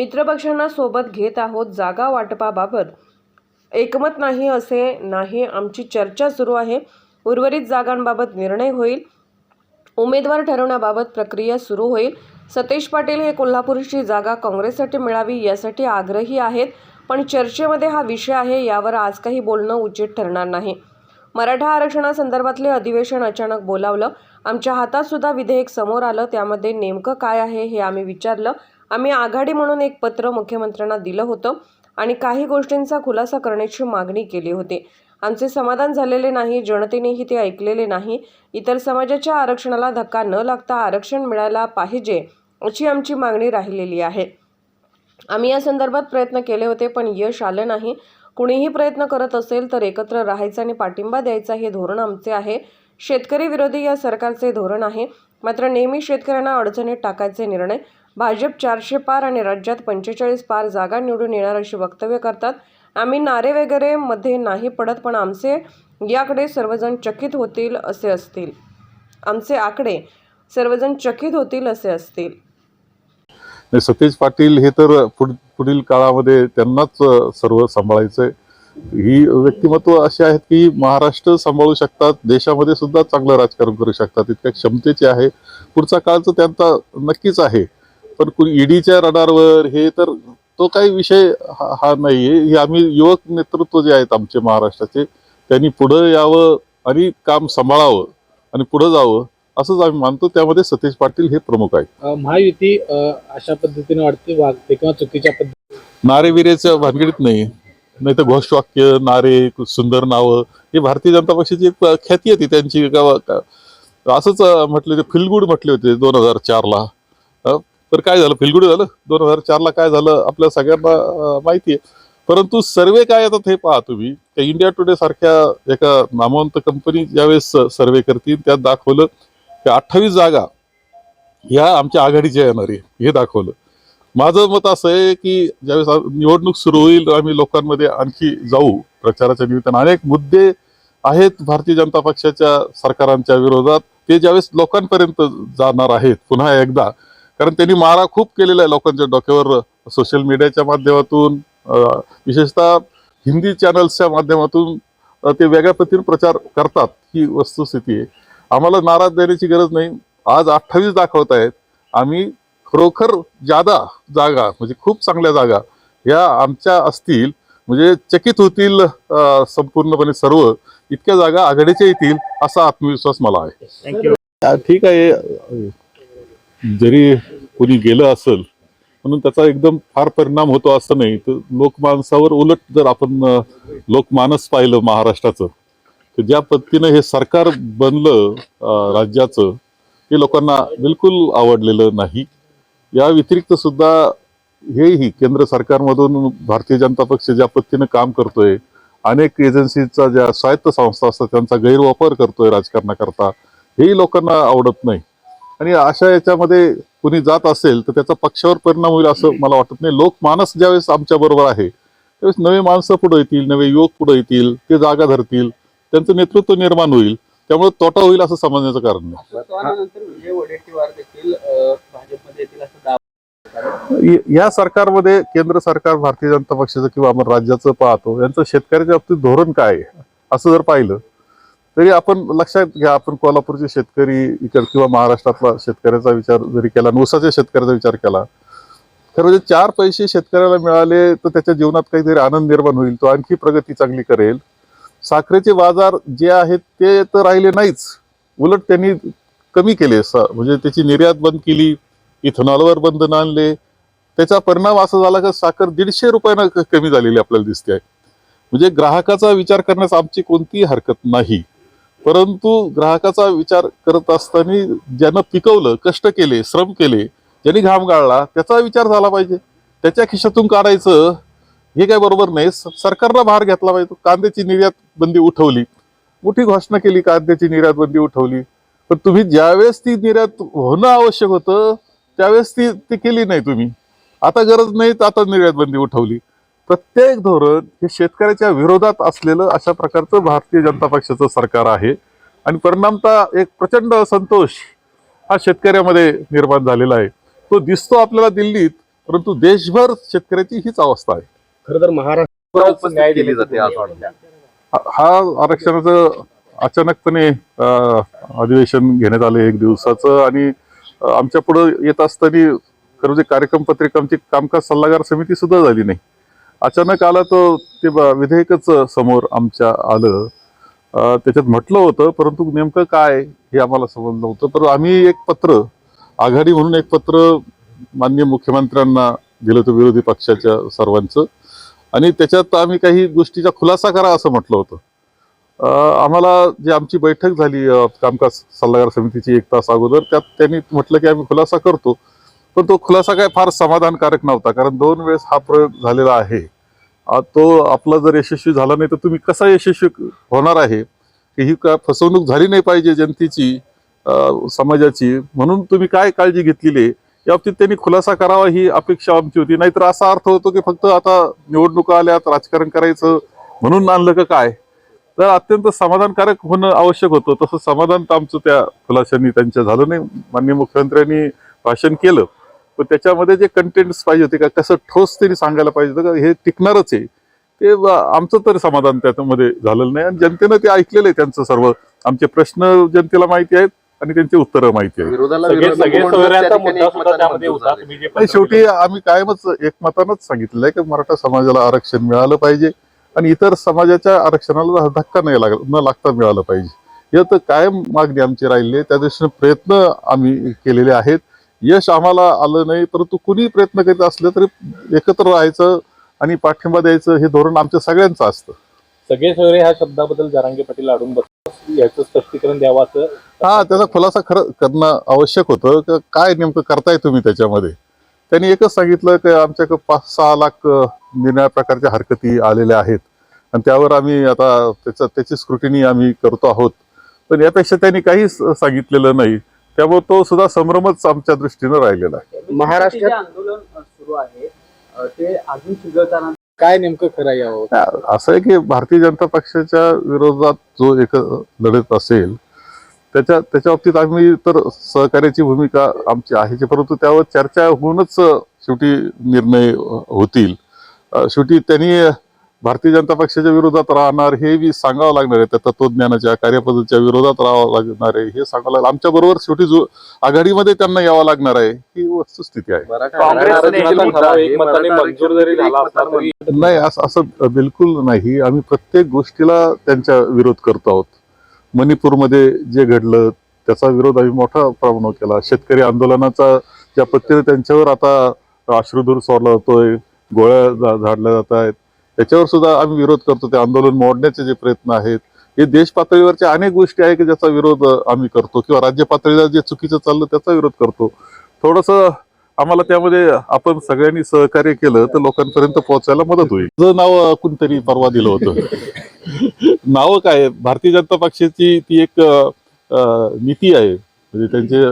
मित्रपक्षांना सोबत घेत आहोत जागा वाटपाबाबत. एकमत नाही असे नाही आमची चर्चा सुरू आहे. उर्वरित जागांबाबत निर्णय होईल. उमेदवार ठरवण्याबाबत प्रक्रिया सुरू होईल. सतेज पाटील हे कोल्हापूरची जागा काँग्रेससाठी मिळावी यासाठी आग्रही आहेत पण चर्चेमध्ये हा विषय आहे यावर आज काही बोलणं उचित ठरणार नाही. मराठा आरक्षणासंदर्भातले अधिवेशन अचानक बोलावलं. आमच्या हातात सुद्धा विधेयक समोर आलं. त्यामध्ये नेमकं काय आहे हे आम्ही विचारलं. आम्ही आघाडी म्हणून एक पत्र मुख्यमंत्र्यांना दिलं होतं आणि काही गोष्टींचा खुलासा करण्याची मागणी केली होती. आमचे समाधान झालेले नाही जनतेनेही ते ऐकलेले नाही. इतर समाजाच्या आरक्षणाला धक्का न लागता आरक्षण मिळायला पाहिजे अशी आमची मागणी राहिलेली आहे. आम्ही या संदर्भात प्रयत्न केले होते पण यश आलं नाही. कुणीही प्रयत्न करत असेल तर एकत्र राहायचं आणि पाठिंबा द्यायचा हे धोरण आमचे आहे. शेतकरी विरोधी या सरकारचे धोरण आहे. मात्र नेहमी शेतकऱ्यांना अडचणीत टाकायचे निर्णय भाजप चारशे पार आणि राज्यात पंचेचाळीस पार जागा निवडून येणार अशी वक्तव्य करतात. आम्ही नारे वगैरे मध्ये नाही पडत पण आमचे याकडे सर्वजण चकित होतील असे असतील. आमचे आकडे सर्वजण चकित होतील असे असतील. सतीश पाटील हे तर पुढ- पुढील काळामध्ये त्यांनाच सर्व सांभाळायचंय. ही व्यक्तिमत्व अशी आहेत की महाराष्ट्र सांभाळू शकतात देशामध्ये सुद्धा चांगलं राजकारण करू शकतात इतक्या क्षमतेचे आहे. पुढचा काळचं त्यांचा नक्कीच आहे. पण कुणी ईडीच्या रडारवर हे तर तो काही विषय हा हा नाहीये. हे आम्ही युवक नेतृत्व जे आहेत आमचे महाराष्ट्राचे त्यांनी पुढं यावं आणि काम सांभाळावं आणि पुढं जावं असंच आम्ही मानतो. त्यामध्ये सतेज पाटील हे प्रमुख आहेत. अ, महायुती अशा पद्धतीने वाटते वागते किंवा चुकीच्या पद्धती नारेविरेच्या भानगडीत नाही नाही तर घोषवाक्य नारे सुंदर नावं ही भारतीय जनता पक्षाची एक ख्याती होती. त्यांची असंच म्हटले ते फिलगुड म्हटले होते दोन हजार चारला. तर काय झालं? फिलगुड झालं? दोन हजार चारला काय झालं? आपल्या सगळ्यांना माहिती आहे परंतु सर्वे काय येतात हे पहा तुम्ही. त्या इंडिया टुडे सारख्या एका नामवंत कंपनी ज्यावेळेस सर्वे करतील त्यात दाखवलं की अठ्ठावीस जागा ह्या आमच्या आघाडीच्या येणार. आहे हे दाखवलं. माझं मत असं आहे की ज्यावेळेस निवडणूक सुरू होईल आम्ही लोकांमध्ये आणखी जाऊ प्रचाराच्या निमित्तानं. अनेक मुद्दे आहेत भारतीय जनता पक्षाच्या सरकारांच्या विरोधात. ते ज्यावेळेस लोकांपर्यंत जाणार आहेत पुन्हा एकदा कारण त्यांनी मारा खूप केलेला आहे लोकांच्या डोक्यावर सोशल मीडियाच्या माध्यमातून विशेषतः हिंदी चॅनल्सच्या माध्यमातून ते वेगळ्या पद्धतीने प्रचार करतात ही वस्तुस्थिती आहे. आम्हाला नाराज देण्याची गरज नाही. आज अठ्ठावीस दाखवत आहेत. आम्ही खरोखर जादा जागा म्हणजे खूप चांगल्या जागा या आमच्या असतील म्हणजे चकित होतील संपूर्णपणे सर्व इतक्या जागा आघाडीच्या येतील असा आत्मविश्वास मला आहे. ठीक आहे. जरी कोणी गेलं असेल म्हणून त्याचा एकदम फार परिणाम होतो असं नाही. तर लोकमानसावर उलट जर आपण लोकमानस पाहिलं महाराष्ट्राचं तर ज्या पद्धतीनं हे सरकार बनलं राज्याचं ते लोकांना बिलकुल आवडलेलं नाही. या व्यतिरिक्त सुद्धा हेही केंद्र सरकारमधून भारतीय जनता पक्ष ज्या पद्धतीनं काम करतोय अनेक एजन्सीचा ज्या स्वायत्त संस्था असतात त्यांचा गैरवापर करतोय राजकारणाकरता हेही लोकांना आवडत नाही. आणि अशा याच्यामध्ये कुणी जात असेल तर त्याचा पक्षावर परिणाम होईल असं मला वाटत नाही. लोकमानस ज्यावेळेस आमच्या बरोबर आहे त्यावेळेस नवे माणसं पुढे येतील नवे युवक पुढे येतील ते जागा धरतील त्यांचं नेतृत्व निर्माण होईल त्यामुळे तोटा होईल असं समजण्याचं कारण नाही. य- सरकारमध्ये केंद्र सरकार भारतीय जनता पक्षाचं किंवा आपण राज्याचं पाहतो यांचं शेतकऱ्याच्या बाबतीत धोरण काय आहे? असं जर पाहिलं तरी आपण लक्षात घ्या आपण कोल्हापूरचे शेतकरी इकड किंवा महाराष्ट्रातला शेतकऱ्याचा विचार जरी केला आणि ऊसाच्या शेतकऱ्याचा विचार केला खरं म्हणजे चार पैसे शेतकऱ्याला मिळाले तर त्याच्या जीवनात काहीतरी आनंद निर्माण होईल तो आणखी प्रगती चांगली करेल. साखरेचे बाजार जे आहेत ते तर राहिले नाहीच. उलट त्यांनी कमी केले म्हणजे त्याची निर्यात बंद केली इथेनॉलवर बंधन आणले. त्याचा परिणाम असा झाला की साखर दीडशे रुपयानं क- कमी झालेली आपल्याला दिसते आहे. म्हणजे ग्राहकाचा विचार करण्यास आमची कोणतीही हरकत नाही. परंतु ग्राहकाचा विचार करत असताना ज्यानं पिकवलं कष्ट केले श्रम केले ज्यांनी घाम गाळला त्याचा विचार झाला पाहिजे. त्याच्या खिशातून काढायचं हे काय बरोबर नाही. सरकारला सरकारनं भार घेतला पाहिजे. कांद्याची निर्यात बंदी उठवली. मोठी घोषणा केली कांद्याची निर्यात बंदी उठवली. पण तुम्ही ज्यावेळेस ती निर्यात होणं आवश्यक होतं त्यावेळेस ती ती केली नाही तुम्ही. आता गरज नाही तर आता निर्यात बंदी उठवली. प्रत्येक धोरण हे शेतकऱ्याच्या विरोधात असलेलं अशा प्रकारचं भारतीय जनता पक्षाचं सरकार आहे. आणि परिणामतः एक प्रचंड असंतोष हा शेतकऱ्यामध्ये निर्माण झालेला आहे. तो दिसतो आपल्याला दिल्लीत परंतु देशभर शेतकऱ्याची हीच अवस्था आहे. खरं तर महाराष्ट्र हा- आरक्षणाचं अचानकपणे अं, अधिवेशन घेण्यात आलं एक दिवसाचं आणि आमच्या पुढं येत असताना खरं म्हणजे कार्यक्रम पत्रिका आमची कामकाज सल्लागार समिती सुद्धा झाली नाही. अचानक आला तो ते विधेयकच समोर आमच्या आलं. त्याच्यात म्हटलं होतं परंतु नेमकं काय हे आम्हाला समजलं होतं तर आम्ही एक पत्र आघाडी म्हणून एक पत्र माननीय मुख्यमंत्र्यांना दिलं होतं विरोधी पक्षाच्या सर्वांचं. आणि त्याच्यात आम्ही काही गोष्टीचा खुलासा करा असं म्हटलं होतं. आम्हाला जी आमची बैठक झाली कामकाज सल्लागार समितीची एक तास अगोदर त्यात त्यांनी म्हटलं की आम्ही खुलासा करतो. पण तो खुलासा काय फार समाधानकारक नव्हता कारण दोन वेळेस हा प्रयोग झालेला आहे. तो आपला जर यशस्वी झाला नाही तर तुम्ही कसा यशस्वी होणार आहे? की ही का फसवणूक झाली नाही पाहिजे जनतेची समाजाची? म्हणून तुम्ही काय काळजी घेतलेली आहे? या बाबतीत त्यांनी खुलासा करावा ही अपेक्षा आमची होती. नाहीतर असा अर्थ होतो की फक्त आता निवडणुका आल्यात राजकारण करायचं म्हणून आणलं का काय? तर अत्यंत समाधानकारक होणं आवश्यक होतं. तसं समाधान तर आमचं त्या खुलाशांनी त्यांच्या झालं नाही. माननीय मुख्यमंत्र्यांनी भाषण केलं. पण त्याच्यामध्ये जे कंटेंट्स पाहिजे होते का कसं ठोस त्यांनी सांगायला पाहिजे होतं का हे टिकणारच आहे. ते आमचं तरी समाधान त्याच्यामध्ये झालेलं नाही. आणि जनतेनं ते ऐकलेलं आहे त्यांचं सर्व. आमचे प्रश्न जनतेला माहिती आहेत आणि त्यांची उत्तरं माहिती आहेत. शेवटी आम्ही कायमच एकमतानंच सांगितलेलं आहे की मराठा समाजाला आरक्षण मिळालं पाहिजे आणि इतर समाजाच्या आरक्षणाला धक्का नाही लाग न लागता मिळालं पाहिजे. या तर कायम मागणी आमची राहिली आहे. त्या दृष्टीने प्रयत्न आम्ही केलेले आहेत. यश आम्हाला आलं नाही परंतु कुणी प्रयत्न करीत असले तरी एकत्र राहायचं आणि पाठिंबा द्यायचं हे धोरण आमच्या सगळ्यांचं असतं. सगळे सोयरे ह्या शब्दाबद्दल जरांगे पाटील अडून बसतात याचं स्पष्टीकरण द्यावं असं? हा त्याचा खुलासा खरं करणं आवश्यक होतं. का काय नेमकं करताय तुम्ही त्याच्यामध्ये? त्यांनी एकच सांगितलं की आमच्याकडे पाच सहा लाख अं, निरनिळ्या प्रकारच्या हरकती आलेल्या आहेत. आणि त्यावर आम्ही आता त्याचा त्याची स्क्रुटिनी आम्ही करतो आहोत. पण यापेक्षा त्यांनी काहीच सांगितलेलं नाही. त्यामुळे तो सुद्धा संभ्रमच आमच्या दृष्टीनं राहिलेला आहे. महाराष्ट्रात जे आंदोलन सुरू आहे ते अजून चिघळताना काय नेमकं खरं आहे यावं असं आहे की भारतीय जनता पक्षाच्या विरोधात जो एक लढत असेल त्याच्या त्याच्या बाबतीत आम्ही तर सहकार्याची भूमिका आमची आहे परंतु त्यावर चर्चा होऊनच शेवटी निर्णय होतील. शेवटी त्यांनी भारतीय जनता पक्षाच्या विरोधात राहणार हे बी सांगावं लागणार आहे. त्या तत्वज्ञानाच्या कार्यपद्धतीच्या विरोधात राहावं लागणार आहे हे सांगावं लागणार. आमच्या बरोबर शेवटी जो आघाडीमध्ये त्यांना यावं लागणार आहे ही वस्तुस्थिती आहे. नाही असं असं बिलकुल नाही. आम्ही प्रत्येक गोष्टीला त्यांच्या विरोध करतो आहोत. मणिपूरमध्ये जे घडलं त्याचा विरोध आम्ही मोठा प्रमाणावर केला. शेतकरी आंदोलनाचा ज्या पद्धतीने त्यांच्यावर आता अश्रुधूर सोडला जातोय गोळ्या झाडल्या जात आहेत त्याच्यावर सुद्धा आम्ही विरोध करतो. ते आंदोलन मोडण्याचे जे प्रयत्न आहेत हे देश पातळीवरच्या अनेक गोष्टी आहेत की ज्याचा विरोध आम्ही करतो. किंवा राज्य पातळीला जे चुकीचं चाललं त्याचा विरोध करतो. थोडंसं आम्हाला त्यामध्ये आपण सगळ्यांनी सहकार्य केलं तर लोकांपर्यंत पोहोचायला मदत होईल. तुझं नाव कोणतरी परवा दिलं होतं. नाव काय? भारतीय जनता पक्षाची ती एक नीती आहे. म्हणजे त्यांचे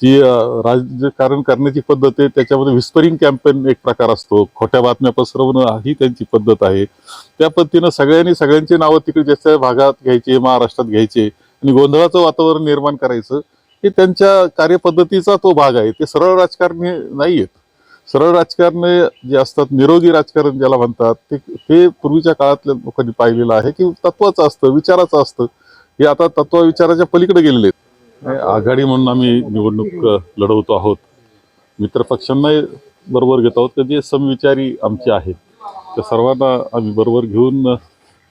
जी राजकारण करण्याची पद्धत आहे त्याच्यामध्ये विस्परिंग कॅम्पेन एक प्रकार असतो. खोट्या बातम्या पसरवणं ही त्यांची पद्धत आहे. त्या पद्धतीनं सगळ्यांनी सगळ्यांची नावं तिकडे ज्याच्या भागात घ्यायचे महाराष्ट्रात घ्यायचे आणि गोंधळाचं वातावरण निर्माण करायचं हे त्यांच्या कार्यपद्धतीचा तो भाग आहे. ते सरळ राजकारणी नाही आहेत सरळ राजकारण जे असतात निरोगी राजकारण ज्याला म्हणतात ते ते पूर्वीच्या काळातल्या लोकांनी पाहिलेलं आहे की तत्वाचं असतं विचाराचं असतं. हे आता तत्व विचाराच्या पलीकडे गेलेले आहेत. आघाडी म्हणून आम्ही निवडणूक लढवतो आहोत. मित्रपक्षांनाही बरोबर घेत आहोत. तर जे समविचारी आमचे आहेत. त्या सर्वांना आम्ही बरोबर घेऊन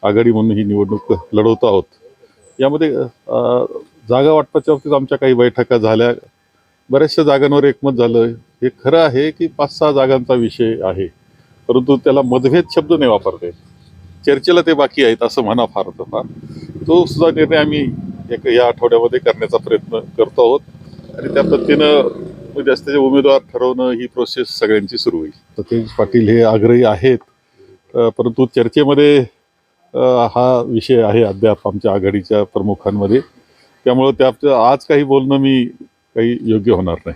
आघाडी म्हणून ही निवडणूक लढवतो आहोत. यामध्ये जागा वाटपाच्या बाबतीत आमच्या काही बैठका झाल्या. बऱ्याचशा जागांवर एकमत झालं. हे खरं आहे की पाच सहा जागांचा विषय आहे. परंतु त्याला मतभेद शब्द नाही वापरते चर्चेला ते बाकी आहेत असं म्हणा फार तर फार. तो सुद्धा निर्णय आम्ही म्हणजे एक या आठवड्यामध्ये करण्याचा प्रयत्न करतो आहोत. आणि त्या पद्धतीनं म्हणजे त्याचे उमेदवार ठरवणं ही प्रोसेस सगळ्यांची सुरू होईल. सतेज पाटील हे आग्रही आहेत. परंतु चर्चेमध्ये हा विषय आहे अद्याप आमच्या आघाडीच्या प्रमुखांमध्ये. त्यामुळं त्या आज काही बोलणं मी काही योग्य होणार नाही.